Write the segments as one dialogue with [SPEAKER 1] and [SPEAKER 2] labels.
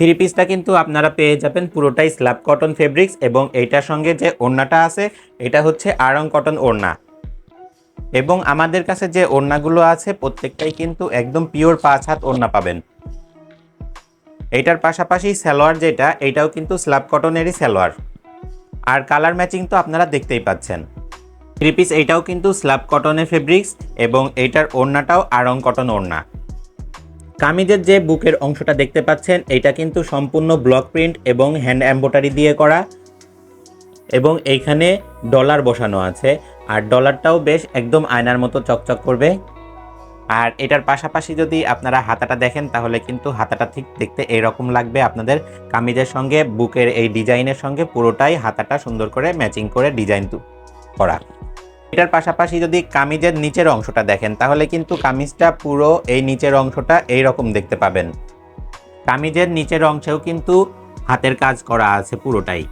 [SPEAKER 1] Three পিসটা কিন্তু আপনারা পেয়ে যাবেন পুরোটাই স্ল্যাব কটন ফেব্রিক্স এবং এইটার সঙ্গে যে ওড়নাটা আছে, এটা হচ্ছে আড়ং কটন ওড়না। এবং আমাদের কাছে যে ওড়নাগুলো আছে, প্রত্যেকটাই কিন্তু একদম পিওর পাঁচ হাত ওড়না পাবেন। এইটার পাশাপাশি সালোয়ার যেটা এইটাও কিন্তু স্ল্যাব কটনেরই সালোয়ার। আর কালার ম্যাচিং তো আপনারা দেখতেই পাচ্ছেন। থ্রি পিস এইটাও কিন্তু স্ল্যাব কটনের ফেব্রিক্স এবং এইটার ওড়নাটাও আড়ং কটন ওড়না। কামিজের যে বুকের অংশটা দেখতে পাচ্ছেন এটা কিন্তু সম্পূর্ণ ব্লক প্রিন্ট এবং হ্যান্ড এম্বোটারি দিয়ে করা। এবং এইখানে ডলার বসানো আছে। আর ডলারটাও বেশ একদম আয়নার মতো চকচক করবে। আর এটার পাশাপাশি যদি আপনারা হাতাটা দেখেন, তাহলে কিন্তু হাতাটা ঠিক দেখতে এরকম লাগবে আপনাদের কামিজের সঙ্গে, বুকের এই ডিজাইনের সঙ্গে, পুরোটাই হাতাটা সুন্দর করে ম্যাচিং করে ডিজাইন করা। এটার পাশাপাশি যদি কামিজের নিচের অংশটা দেখেন, তাহলে কিন্তু কামিজটা পুরো এই নিচের অংশটা এই রকম দেখতে পাবেন। কামিজের নিচের অংশেও কিন্তু হাতের কাজ করা আছে পুরোটাই।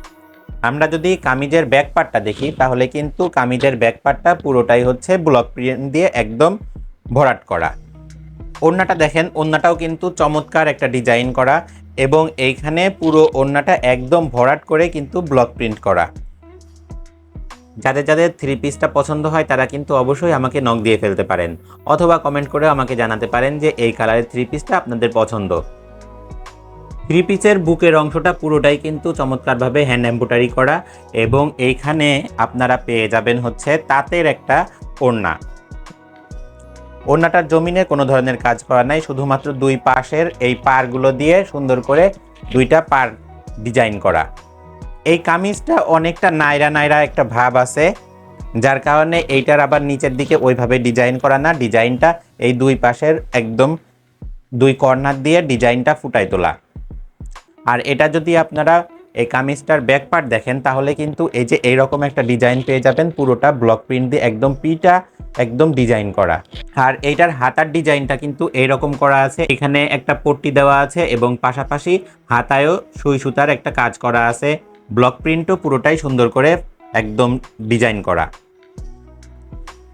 [SPEAKER 1] আমরা যদি কামিজের ব্যাক পার্টটা দেখি, তাহলে কিন্তু কামিজের ব্যাক পার্টটা পুরোটাই হচ্ছে ব্লক প্রিন্ট দিয়ে একদম ভরাট করা। ওড়নাটা দেখেন, ওড়নাটাও কিন্তু চমৎকার একটা ডিজাইন করা এবং এইখানে পুরো ওড়নাটা একদম ভরাট করে কিন্তু ব্লক প্রিন্ট করা। যাদের যাদের থ্রি পিসটা পছন্দ হয়, তারা কিন্তু অবশ্যই আমাকে নক দিয়ে ফেলতে পারেন। অথবা কমেন্ট করে আমাকে জানাতে পারেন যে এই কালারের থ্রি পিসটা আপনাদের পছন্দ। থ্রি পিসের বুকের অংশটা পুরোটাই কিন্তু চমৎকারভাবে হ্যান্ড এম্ব্রয়ডারি করা এবং এইখানে আপনারা পেয়ে যাবেন হচ্ছে তাঁতের একটা ওড়না। ওড়নাটার জমিনে কোনো ধরনের কাজ করা নাই, শুধুমাত্র দুই পাশের এই পারগুলো দিয়ে সুন্দর করে দুইটা পার ডিজাইন করা। এই কামিজটা অনেকটা নাইরা নাইরা একটা ভাব আছে, যার কারণে এইটার আবার নিচের দিকে ওইভাবে ডিজাইন করা না, ডিজাইনটা এই দুই পাশের একদম দুই কর্নার দিয়ে ডিজাইনটা ফুটাই তোলা। আর এটা যদি আপনারা এই কামিজটার ব্যাক পার্ট দেখেন, তাহলে কিন্তু এই যে এইরকম একটা ডিজাইন পেয়ে যাবেন, পুরোটা ব্লক প্রিন্ট দিয়ে একদম পিটা, একদম ডিজাইন করা। আর এইটার হাতার ডিজাইনটা কিন্তু এইরকম করা আছে, এখানে একটা পট্টি দেওয়া আছে এবং পাশাপাশি হাতায়ও সুই সুতার একটা কাজ করা আছে। ব্লক প্রিন্টও পুরোটাই সুন্দর করে একদম ডিজাইন করা।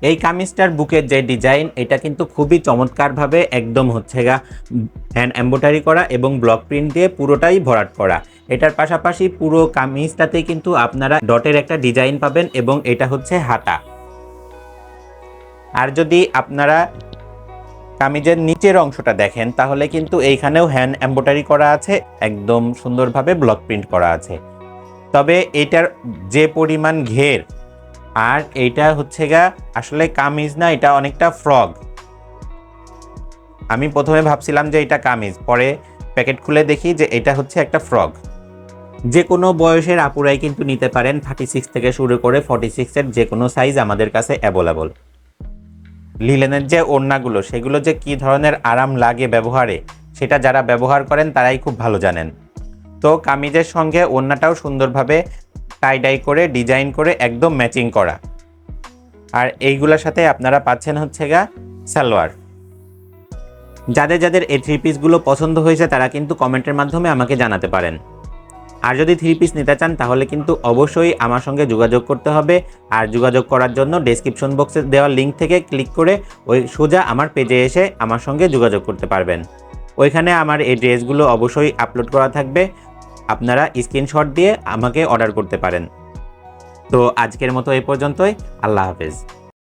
[SPEAKER 1] এই কামিজটার বুকের যে ডিজাইন, এটা কিন্তু খুবই চমৎকারভাবে একদম হচ্ছে গা, হ্যান্ড এম্বোটারি করা এবং ব্লক প্রিন্ট দিয়ে পুরোটাই ভরাট করা। এটার পাশাপাশি পুরো কামিজটাতে কিন্তু আপনারা ডটের একটা ডিজাইন পাবেন এবং এটা হচ্ছে হাতা। আর যদি আপনারা কামিজের নিচের অংশটা দেখেন, তাহলে কিন্তু এইখানেও হ্যান্ড এম্বোটারি করা আছে, একদম সুন্দরভাবে ব্লক প্রিন্ট করা আছে। তবে এটার যে পরিমাণ ঘের, আর এইটা হচ্ছে গা আসলে কামিজ না, এটা অনেকটা ফ্রগ। আমি প্রথমে ভাবছিলাম যে এটা কামিজ, পরে প্যাকেট খুলে দেখি যে এটা হচ্ছে একটা ফ্রগ। যে কোনো বয়সের আপুরাই কিন্তু নিতে পারেন থার্টি সিক্স থেকে শুরু করে ফর্টি সিক্সের যে কোনো সাইজ আমাদের কাছে অ্যাভেলেবল লিলেনের যে ওড়নাগুলো, সেগুলো যে কী ধরনের আরাম লাগে ব্যবহারে, সেটা যারা ব্যবহার করেন তারাই খুব ভালো জানেন। তো কামিজের সঙ্গে ওড়নাটাও সুন্দরভাবে টাই ডাই করে ডিজাইন করে একদম ম্যাচিং করা। আর এইগুলোর সাথে আপনারা পাচ্ছেন হচ্ছে গা সালোয়ার। যাদের যাদের এই থ্রি পিসগুলো পছন্দ হয়েছে, তারা কিন্তু কমেন্টের মাধ্যমে আমাকে জানাতে পারেন। আর যদি থ্রি পিস নিতে চান, তাহলে কিন্তু অবশ্যই আমার সঙ্গে যোগাযোগ করতে হবে। আর যোগাযোগ করার জন্য ডেসক্রিপশন বক্সে দেওয়া লিঙ্ক থেকে ক্লিক করে ওই সোজা আমার পেজে এসে আমার সঙ্গে যোগাযোগ করতে পারবেন। ওইখানে আমার এই ড্রেসগুলো অবশ্যই আপলোড করা থাকবে। আপনারা স্ক্রিনশট দিয়ে আমাকে অর্ডার করতে পারেন। তো আজকের মতো এই পর্যন্তই। আল্লাহ হাফেজ।